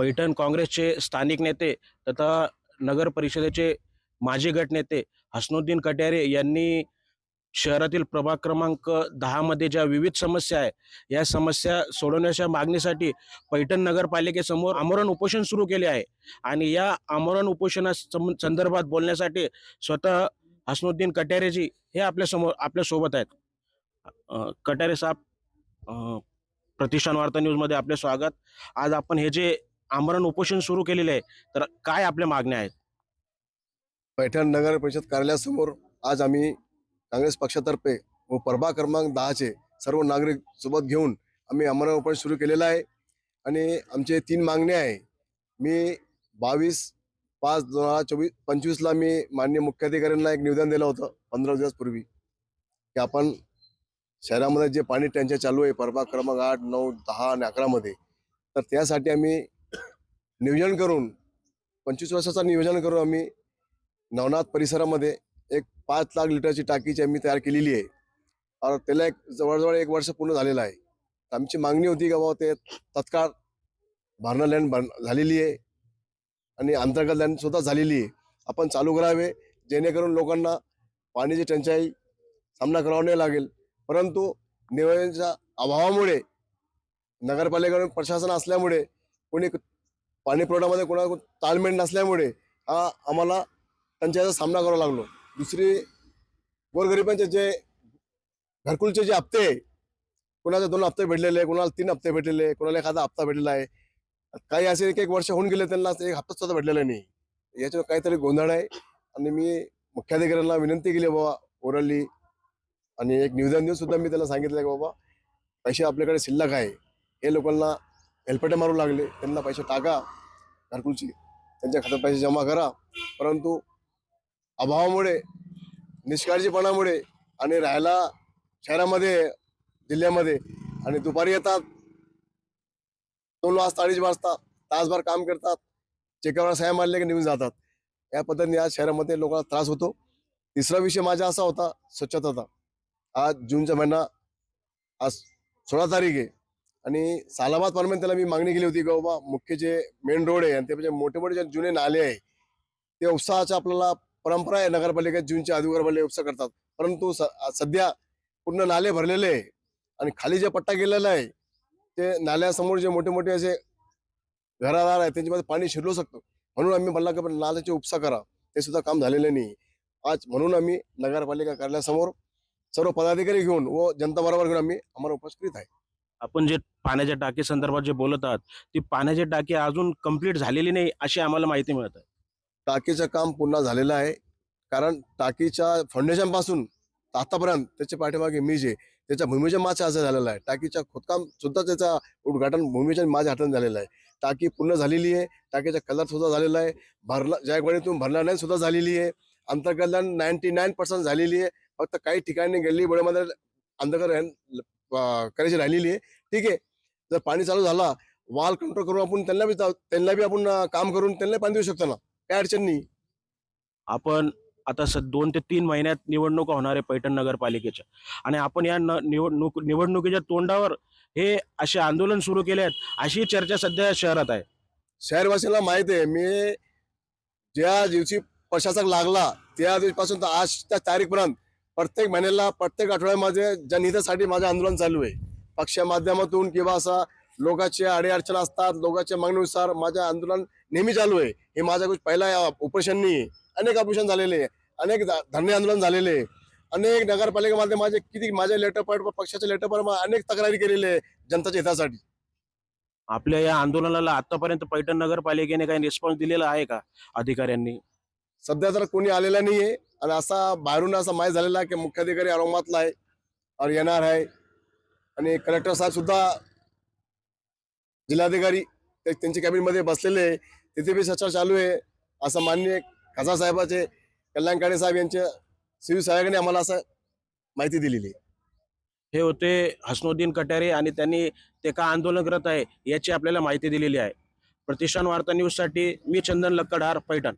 पैठण काँग्रेसचे स्थानिक नेते तथा नगर परिषदेचे माजी गटनेते हसनुद्दीन कट्यारे यांनी शहरातील प्रभाग क्रमांक दहामध्ये ज्या विविध समस्या आहे या समस्या सोडवण्याच्या मागणीसाठी पैठण नगरपालिकेसमोर आमरण उपोषण सुरू केले आहे आणि या आमरण उपोषणा सं- संदर्भात बोलण्यासाठी स्वतः हसनुद्दीन कट्यारेजी हे आपल्यासमोर आपल्यासोबत आहेत. कट्यारे साहेब प्रतिष्ठान वार्ता न्यूजमध्ये आपले स्वागत. आज आपण हे जे आमरण उपोषण सुरू केलेले आहे तर काय आपल्या मागण्या आहेत? पैठण नगर परिषद कार्यालयासमोर आज आम्ही काँग्रेस पक्षातर्फे व प्रभा क्रमांक दहाचे सर्व नागरिक सोबत घेऊन आम्ही आमरण उपोषण सुरू केलेलं आहे. आणि आमचे तीन मागणे आहे. मी बावीस पाच दोन हजार चोवीस पंचवीसला मी माननीय मुख्याधिकाऱ्यांना एक निवेदन दिलं होतं पंधरा दिवसपूर्वी की आपण शहरामध्ये जे पाणी टंचाई चालू आहे प्रभाग क्रमांक आठ नऊ दहा आणि अकरामध्ये तर त्यासाठी आम्ही नियोजन करून पंचवीस वर्षाचं नियोजन करून आम्ही. नवनाथ परिसरामध्ये एक पाच लाख लिटरची टाकीची आम्ही तयार केलेली आहे. और त्याला एक जवळजवळ एक वर्ष पूर्ण झालेलं आहे. आमची मागणी होती का बाबा ते तत्काळ भरणा लँड भर झालेली आहे. आणि अंतर्गत लँड सुद्धा झालेली आहे. आपण चालू करावे जेणेकरून लोकांना पाण्याची टंचाई सामना करावा नाही लागेल. परंतु नियोजनाच्या अभावामुळे नगरपालिका प्रशासन असल्यामुळे कोणी पाणी पुरवठ्यामध्ये कोणा ताळमेळ नसल्यामुळे हा आम्हाला टंचाईचा सामना करावा लागलो. दुसरी गोरगरिबांचे जे घरकुलचे जे हप्ते आहे, कोणाचे दोन हप्ते भेटलेले कोणाला तीन हप्ते भेटलेले कोणाला एखादा हप्ता भेटलेला आहे. काही असे एक एक वर्ष होऊन गेले त्यांना एक हप्ता सुद्धा भेटलेला नाही. याच्यावर काहीतरी गोंधळ आहे. आणि मी मुख्याधिकाऱ्यांना विनंती केली बाबा ओरली आणि एक निवेदन देऊन सुद्धा मी त्यांना सांगितलं की बाबा पैसे आपल्याकडे शिल्लक आहे. हे लोकांना हेलपटे मारू लागले. त्यांना पैसे टाका. घरकुलची. त्यांच्या खात्यात पैसे जमा करा. परंतु अभावामुळे निष्काळजीपणामुळे आणि राहायला शहरामध्ये जिल्ह्यामध्ये आणि दुपारी येतात. दोन वाजता अडीच वाजता तासभर काम करतात. चेकावर साहेब मारले की निघून जातात. या पद्धतीने आज शहरामध्ये लोकांना त्रास होतो. तिसरा विषय माझा असा होता स्वच्छताचा आज जूनचा महिना आज सोळा तारीख आहे. आणि सालाबाद पर्यंत त्याला मी मागणी केली होती की बाबा मुख्य जे मेन रोड आहे आणि ते म्हणजे मोठे मोठे जे जुने नाले आहे ते उपसाचा आपल्याला परंपरा आहे नगरपालिकेत जूनच्या अधिकारवाले उपसा करतात. परंतु सध्या पूर्ण नाले भरलेले आहे आणि खाली जे पट्टा गेलेला आहे ते नाल्यासमोर जे मोठे मोठे असे घरादार आहेत त्यांच्यामध्ये पाणी शिरलो शकतो. म्हणून आम्ही म्हणला की नाल्याचे उपसा करा. ते सुद्धा काम झालेलं नाही. आज म्हणून आम्ही नगरपालिका कार्यालयासमोर सर्व पदाधिकारी घेऊन व जनता बरोबर घेऊन आम्ही आम्हाला उपस्थित आहे. आपण जे पाण्याच्या टाकी संदर्भात जे बोलत आहात ती पाण्याची टाकी अजून कंप्लीट झालेली नाही अशी आम्हाला माहिती मिळत आहे. टाकीचं काम पुन्हा झालेलं आहे. कारण टाकीच्या फाउंडेशनपासून आतापर्यंत त्याच्या पाठीमागे मी जे त्याच्या भूमीच्या माझ्या असं झालेलं आहे. टाकीच्या खोदकाम सुद्धा त्याचा उद्घाटन भूमीच्या माझ्या हातात झालेलं आहे. टाकी पूर्ण झालेली आहे. टाकीचा कलर सुद्धा झालेला आहे. भरला जायकवाडीतून भरला नाही सुद्धा झालेली आहे. अंतर्गत नाईन्टी नाईन पर्सेंट झालेली आहे. फक्त काही ठिकाणी गल्ली बोळ्यामध्ये अंतर्गत करायची राहिलेली आहे. ठीक आहे. जर पाणी चालू झाला वाल कंट्रोल करून आपण त्यांना बी त्यांना बी आपण काम करून त्यांना पाणी देऊ शकतो ना? काय अडचण नाही. आपण आता स दोन ते तीन महिन्यात निवडणुका होणार आहे पैठण नगरपालिकेच्या. आणि आपण या निवडणूक निवडणुकीच्या तोंडावर हे असे आंदोलन सुरू केले आहेत अशी चर्चा सध्या शहरात आहे. शहरवासीला माहिती आहे मी ज्या दिवशी प्रशासक लागला त्या दिवशीपासून तर आजच्या तारीखपर्यंत प्रत्येक महिन्याला प्रत्येक आठवड्यामध्ये जनहितासाठी माझं आंदोलन चालू आहे पक्षा माध्यमातून किंवा असा लोकांचे अडीअडचण असतात लोकांच्या मागणीनुसार माझं आंदोलन नेहमी चालू आहे. हे माझा कुछ पहिला ऑपरेशन नाही अनेक ऑपरेशन झालेले आहे अनेक धरणे आंदोलन झालेले आहे. अनेक नगरपालिकेमध्ये माझे किती माझे लेटर पॉईंट पक्षाचे लेटर पॉईंट अनेक तक्रारी केलेले आहे जनताच्या हितासाठी. आपल्या या आंदोलनाला आतापर्यंत पैठण नगरपालिकेने काही रिस्पॉन्स दिलेला आहे का अधिकाऱ्यांनी? सध्या तर कोणी आलेला नाहीये. आणि असा बाहेरून असा माहीत झालेला आहे की मुख्याधिकारी औरंगाबादला आहे और येणार आहे. आणि कलेक्टर साहेब सुद्धा जिल्हाधिकारी त्यांच्या कॅबिनमध्ये बसलेले आहे. तिथे बी चर्चा चालू आहे. असं माननीय खासदार साहेबाचे कल्याणकाळे साहेब यांच्या सिव्हिल आम्हाला असं माहिती दिलेली आहे. हे होते हसनुद्दीन कटारे आणि त्यांनी ते का आंदोलन करत आहे याची आपल्याला माहिती दिलेली आहे. प्रतिष्ठान वार्ता न्यूजसाठी मी चंदन लक्कडहार पैठण.